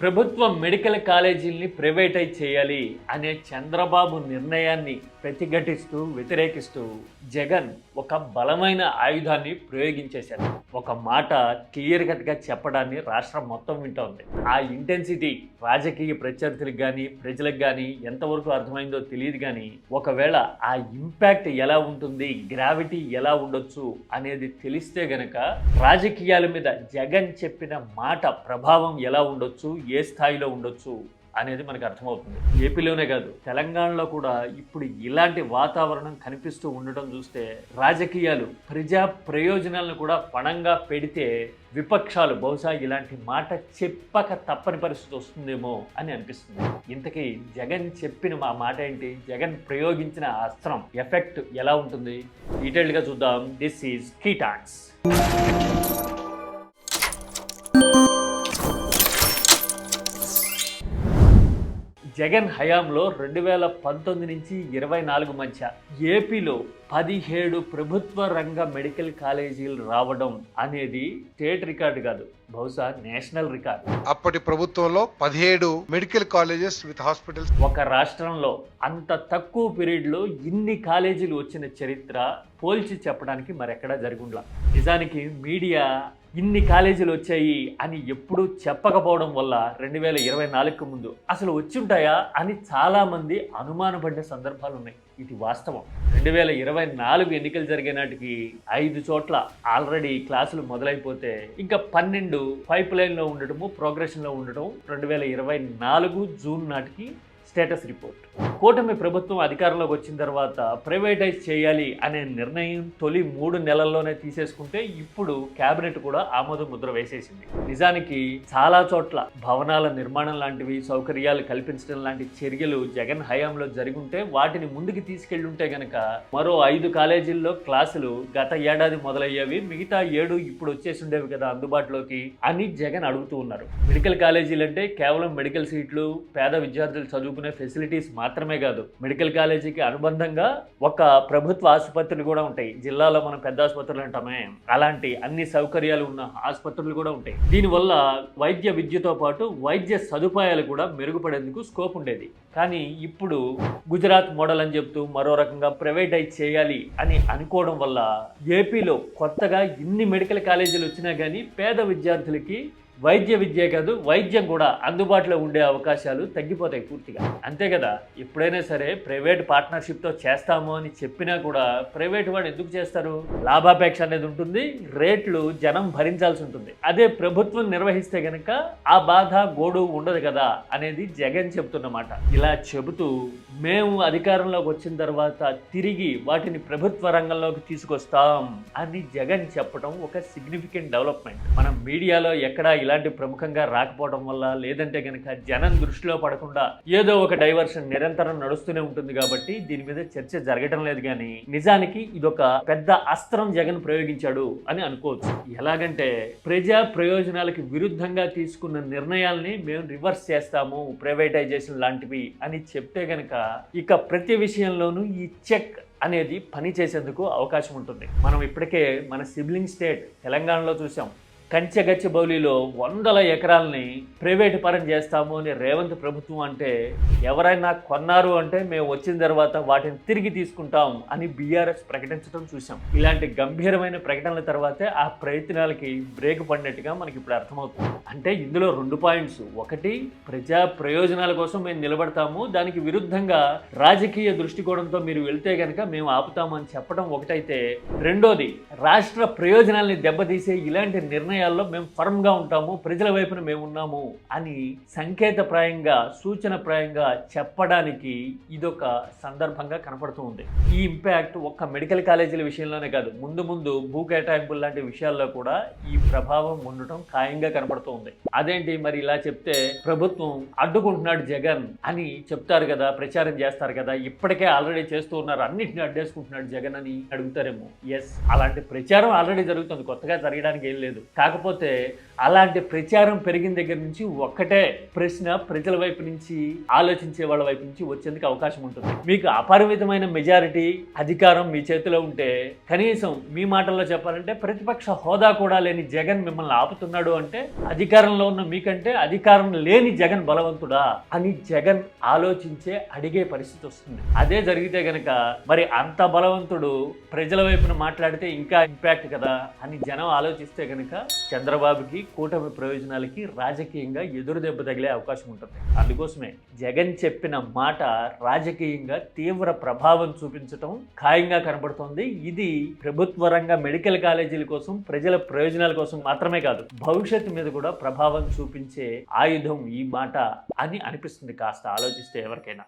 ప్రభుత్వ medical కాలేజీల్ని privatise చేయాలి అనే చంద్రబాబు నిర్ణయాన్ని ప్రతిఘటిస్తూ వ్యతిరేకిస్తూ జగన్ ఒక బలమైన ఆయుధాన్ని ప్రయోగించేశారు ఒక మాట క్లియర్ కట్గా చెప్పడాన్ని రాష్ట్రం మొత్తం వింటోంది ఆ ఇంటెన్సిటీ రాజకీయ ప్రత్యర్థులకు కానీ ప్రజలకు కానీ ఎంతవరకు అర్థమైందో తెలియదు కానీ ఒకవేళ ఆ ఇంపాక్ట్ ఎలా ఉంటుంది గ్రావిటీ ఎలా ఉండొచ్చు అనేది తెలిస్తే గనక రాజకీయాల మీద జగన్ చెప్పిన మాట ప్రభావం ఎలా ఉండొచ్చు ఏ స్థాయిలో ఉండొచ్చు అనేది మనకు అర్థమవుతుంది. ఏపీలోనే కాదు తెలంగాణలో కూడా ఇప్పుడు ఇలాంటి వాతావరణం కనిపిస్తూ ఉండటం చూస్తే రాజకీయాలు ప్రజా ప్రయోజనాలను కూడా పణంగా పెడితే విపక్షాలు బహుశా ఇలాంటి మాట చెప్పక తప్పని పరిస్థితి వస్తుందేమో అని అనిపిస్తుంది. ఇంతకీ జగన్ చెప్పిన మా మాట ఏంటి? జగన్ ప్రయోగించిన అస్త్రం ఎఫెక్ట్ ఎలా ఉంటుంది? డీటెయిల్డ్గా చూద్దాం. దిస్ ఈజ్ కీటాన్స్ జగన్ హయాంలో రెండు వేల పంతొమ్మిది నుంచి ఇరవై నాలుగు మధ్య ఏపీలో పదిహేడు ప్రభుత్వ రంగ మెడికల్ కాలేజీలు రావడం అనేది స్టేట్ రికార్డు కాదు బహుశా నేషనల్ రికార్డు. అప్పటి ప్రభుత్వంలో పదిహేడు మెడికల్ కాలేజెస్ విత్ హాస్పిటల్స్. ఒక రాష్ట్రంలో అంత తక్కువ పీరియడ్లో ఇన్ని కాలేజీలు వచ్చిన చరిత్ర పోల్చి చెప్పడానికి మరెక్కడా జరుగుండ్లా. నిజానికి మీడియా ఇన్ని కాలేజీలు వచ్చాయి అని ఎప్పుడూ చెప్పకపోవడం వల్ల రెండు వేల ఇరవై నాలుగుకు ముందు అసలు వచ్చి ఉంటాయా అని చాలామంది అనుమానపడ్డ సందర్భాలు ఉన్నాయి ఇది వాస్తవం. రెండు వేల ఇరవై నాలుగు ఎన్నికలు జరిగే నాటికి ఐదు చోట్ల ఆల్రెడీ క్లాసులు మొదలైపోతే ఇంకా పన్నెండు పైప్ లైన్లో ఉండటము ప్రోగ్రెషన్లో ఉండటం రెండు వేల ఇరవై నాలుగు జూన్ నాటికి స్టేటస్ రిపోర్ట్. కూటమి ప్రభుత్వం అధికారంలోకి వచ్చిన తర్వాత ప్రైవేటైజ్ చేయాలి అనే నిర్ణయం తొలి మూడు నెలల్లోనే తీసేసుకుంటే ఇప్పుడు కేబినెట్ కూడా ఆమోద ముద్ర వేసేసింది. నిజానికి చాలా చోట్ల భవనాల నిర్మాణం లాంటివి సౌకర్యాలు కల్పించడం లాంటి చర్యలు జగన్ హయాంలో జరుగుంటే వాటిని ముందుకు తీసుకెళ్ళుంటే గనక మరో ఐదు కాలేజీల్లో క్లాసులు గత ఏడాది మొదలయ్యేవి మిగతా ఏడు ఇప్పుడు వచ్చేసి ఉండేవి కదా అందుబాటులోకి అని జగన్ అడుగుతూ ఉన్నారు. మెడికల్ కాలేజీలు అంటే కేవలం మెడికల్ సీట్లు పేద విద్యార్థులు చదువుకునే ఫెసిలిటీస్ మాత్రమే కాదు మెడికల్ కాలేజీకి అనుబంధంగా ఒక ప్రభుత్వ ఆసుపత్రులు కూడా ఉంటాయి. జిల్లాలో మనం పెద్ద ఆసుపత్రులు అంటామే. అలాంటి అన్ని సౌకర్యాలు ఉన్న ఆసుపత్రులు కూడా ఉంటాయి. దీనివల్ల వైద్య విద్యతో పాటు వైద్య సదుపాయాలు కూడా మెరుగుపడేందుకు స్కోప్ ఉండేది. కానీ ఇప్పుడు గుజరాత్ మోడల్ అని చెప్తూ మరో రకంగా ప్రైవేటైజ్ చేయాలి అని అనుకోవడం వల్ల ఏపీలో కొత్తగా ఇన్ని మెడికల్ కాలేజీలు వచ్చినా కానీ పేద విద్యార్థులకి వైద్య విద్య కాదు వైద్యం కూడా అందుబాటులో ఉండే అవకాశాలు తగ్గిపోతాయి పూర్తిగా. అంతే కదా? ఎప్పుడైనా సరే ప్రైవేట్ పార్ట్నర్షిప్తో చేస్తాము అని చెప్పినా కూడా ప్రైవేట్ వాడు ఎందుకు చేస్తారు? లాభాపేక్ష అనేది ఉంటుంది రేట్లు జనం భరించాల్సి ఉంటుంది. అదే ప్రభుత్వం నిర్వహిస్తే గనక ఆ బాధ గోడు ఉండదు కదా? అనేది జగన్ చెబుతున్నమాట ఇలా చెబుతూ మేము అధికారంలోకి వచ్చిన తర్వాత తిరిగి వాటిని ప్రభుత్వ రంగంలోకి తీసుకొస్తాం అని జగన్ చెప్పడం ఒక సిగ్నిఫికెంట్ డెవలప్మెంట్ మనం మీడియాలో ఎక్కడా ఇలాంటి ప్రముఖంగా రాకపోవడం వల్ల లేదంటే కనుక జనం దృష్టిలో పడకుండా ఏదో ఒక డైవర్షన్ నిరంతరం నడుస్తూనే ఉంటుంది కాబట్టి దీని మీద చర్చ జరగటం లేదు కానీ నిజానికి ఇదొక పెద్ద అస్త్రం జగన్ ప్రయోగించాడు అని అనుకోవచ్చు. ఎలాగంటే ప్రజా ప్రయోజనాలకు విరుద్ధంగా తీసుకున్న నిర్ణయాల్ని మేము రివర్స్ చేస్తాము ప్రైవేటైజేషన్ లాంటివి అని చెప్తే గనక ఇక ప్రతి విషయంలోనూ ఈ చెక్ అనేది పని చేసేందుకు అవకాశం ఉంటుంది. మనం ఇప్పటికే మన సిబ్లింగ్ స్టేట్ తెలంగాణలో చూసాం. కంచెగచ్చిబౌలిలో వందల ఎకరాలని ప్రైవేట్ పరం చేస్తాము అని రేవంత్ ప్రభుత్వం అంటే ఎవరైనా కొన్నారు అంటే మేము వచ్చిన తర్వాత వాటిని తిరిగి తీసుకుంటాం అని బీఆర్ఎస్ ప్రకటించడం చూసాం ఇలాంటి గంభీరమైన ప్రకటనల తర్వాతే ఆ ప్రయత్నాలకి బ్రేక్ పడినట్టుగా మనకి ఇప్పుడు అర్థమవుతుంది. అంటే ఇందులో రెండు పాయింట్స్. ఒకటి ప్రజా ప్రయోజనాల కోసం మేము నిలబడతాము. దానికి విరుద్ధంగా రాజకీయ దృష్టికోణంతో మీరు వెళ్తే కనుక మేము ఆపుతామని చెప్పడం ఒకటైతే. రెండోది రాష్ట్ర ప్రయోజనాల్ని దెబ్బతీసే ఇలాంటి నిర్ణయం నిర్ణయాల్లో మేము ఫర్మ్గా ఉంటాము ప్రజల వైపున మేము ఉన్నాము అని సంకేతప్రాయంగా సూచనప్రాయంగా చెప్పడానికి ఇదొక సందర్భంగా కనపడుతూ ఉంది. ఈ ఇంపాక్ట్ ఒక్క మెడికల్ కాలేజీల విషయంలోనే కాదు ముందు ముందు భూ కేటాయింపులు లాంటి విషయాల్లో కూడా ఈ ప్రభావం ఉండటం ఖాయంగా కనపడుతూ ఉంది. అదేంటి మరి ఇలా చెప్తే ప్రభుత్వం అడ్డుకుంటున్నాడు జగన్ అని చెప్తారు కదా ప్రచారం చేస్తారు కదా ఇప్పటికే ఆల్రెడీ చేస్తూ ఉన్నారు అన్నింటిని అడ్డేసుకుంటున్నాడు జగన్ అని అడుగుతారేమో. ఎస్ అలాంటి ప్రచారం ఆల్రెడీ జరుగుతుంది కొత్తగా జరగడానికి ఏం లేదు. కాకపోతే అలాంటి ప్రచారం పెరిగిన దగ్గర నుంచి ఒక్కటే ప్రశ్న ప్రజల వైపు నుంచి ఆలోచించే వాళ్ళ వైపు నుంచి వచ్చేందుకు అవకాశం ఉంటుంది. మీకు అపరిమితమైన మెజారిటీ అధికారం మీ చేతిలో ఉంటే కనీసం మీ మాటల్లో చెప్పాలంటే ప్రతిపక్ష హోదా కూడా లేని జగన్ మిమ్మల్ని ఆపుతున్నాడు అంటే అధికారంలో ఉన్న మీకంటే అధికారం లేని జగన్ బలవంతుడా అని జగన్ ఆలోచించే అడిగే పరిస్థితి వస్తుంది. అదే జరిగితే గనక మరి అంత బలవంతుడు ప్రజల వైపున మాట్లాడితే ఇంకా ఇంపాక్ట్ కదా అని జనం ఆలోచిస్తే కనుక చంద్రబాబుకి కూటమి ప్రయోజనాలకి రాజకీయంగా ఎదురు దెబ్బ తగిలే అవకాశం ఉంటుంది. అందుకోసమే జగన్ చెప్పిన మాట రాజకీయంగా తీవ్ర ప్రభావం చూపించటం ఖాయంగా కనబడుతోంది. ఇది ప్రభుత్వ రంగ మెడికల్ కాలేజీల కోసం ప్రజల ప్రయోజనాల కోసం మాత్రమే కాదు భవిష్యత్తు మీద కూడా ప్రభావం చూపించే ఆయుధం ఈ మాట అని అనిపిస్తుంది. కాస్త ఆలోచిస్తే ఎవరికైనా.